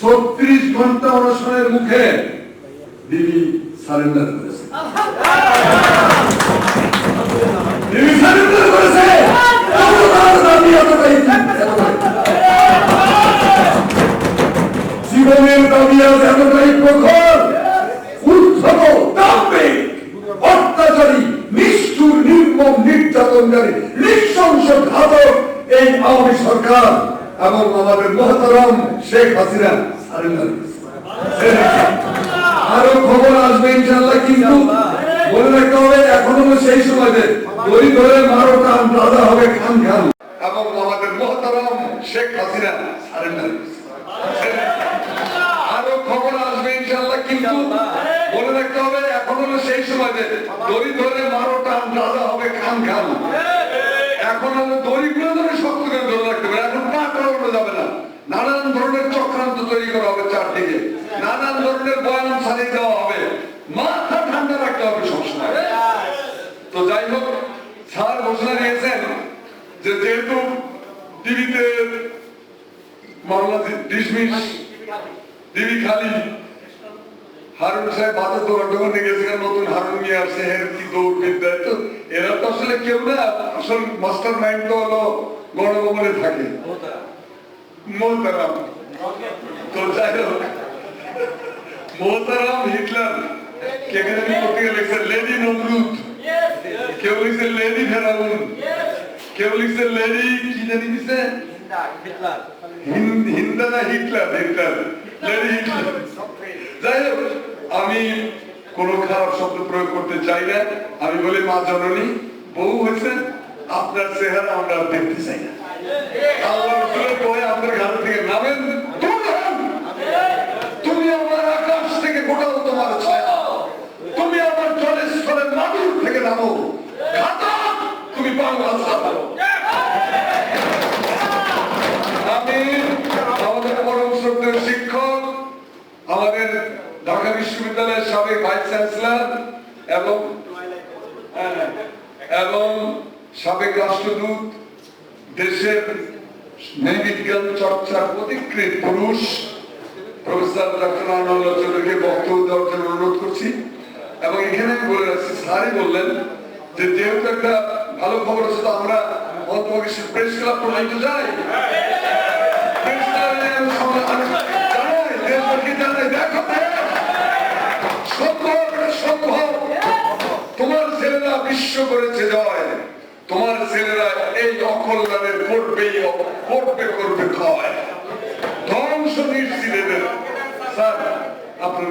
ছত্রিশ ঘণ্টা অনশনের মুখে দিদি সারেন্ডার করেছে দিদি সারেন্ডার করেছে। জীবনের দাবি আজ এতটাই প্রখর অত্যাচারী, নিষ্ঠুর, নির্মম, নির্যাতনকারী, নৃশংস ঘাতক এই আওয়ামী সরকার এবং আমাদের মহতারাম শেখ হাসিনা আরও খবর আসবে ইনশাল্লাহ কিন্তু মনে রাখতে হবে, এখনও সেই সময়তে দড়ি ধরে মারো রাজা হবে খান খান। এবং আমাদের মহতারাম শেখ হাসিনা আরও খবর আসবে ইনশাল্লাহ কিন্তু রাখতে হবে, এখন সেই সময়তে দড়ি ধরে মারো টান রাজা হবে খান খান। এখন দড়িগুলো ধরে শক্ত করে ধরে রাখতে এখন পা করানো যাবে না নানান ধরনের চক্রান্ত তৈরি করা হবে চারদিকে। নানান ধরনের বয়ান চালিয়ে দেওয়া হবে। মাথা ঠান্ডা রাখতে হবে সবসময়। তো যাই হোক, স্যার ঘোষণা দিয়েছেন যে যেহেতু টিভিতে মামলা ডিসমিস দিদি খালি, হারুন সাহেব বাজার গেছিলেন, নতুন হারুন নিয়ে আসছে কি দৌড় তো এরা তো আসলে কেউ না, আসল মাস্টার মাইন্ড তো হলো গণভবনে থাকে। মোহতারাম হিটলার কেখানে পত্রিকা লিখছে লেডি নমরুদ কেউ লিখছে লেডি ফেরাউন কেউ লিখছে লেডি কি জানি দিছে হিন্দা না হিটলার হিটলার। লেডি হিটলার যাই হোক আমি কোনো খারাপ শব্দ প্রয়োগ করতে চাই না। আমি বলি মা জননী বউ হয়েছে আপনার চেহারা আমরা দেখতে চাই না। আল্লাহ আপনার থেকে নামেন দূর হন। তুমি আমার আকাশ থেকে গোটাও তোমার ছায়া তুমি আমার জলের স্থলে মাদুর থেকে নামো তুমি বাংলা ছাড়ো আমি আমাদের পরম শ্রদ্ধেয় শিক্ষক আমাদের ঢাকা বিশ্ববিদ্যালয়ের সাবেক ভাইস চ্যান্সেলর এবং এবং সাবেক রাষ্ট্রদূত দেশের নৈবিজ্ঞান চর্চার প্রতিকৃত পুরুষ প্রফেসর ডক্টর আনন্দ চৌধুরীকে বক্তব্য দেওয়ার জন্য অনুরোধ করছি এবং এখানে বলে রাখছি স্যারই বললেন যে যেহেতু একটা ভালো খবর আছে, তো আমরা প্রেস ক্লাব প্রণাইতে যাই। তোমার ছেলেরা বিশ্ব করেছে জয়। তোমার ছেলেরা এই অকল্যাণের করবেই করবে করবে ক্ষয়। ধ্বংস নিশ্চিত স্যার, আপনার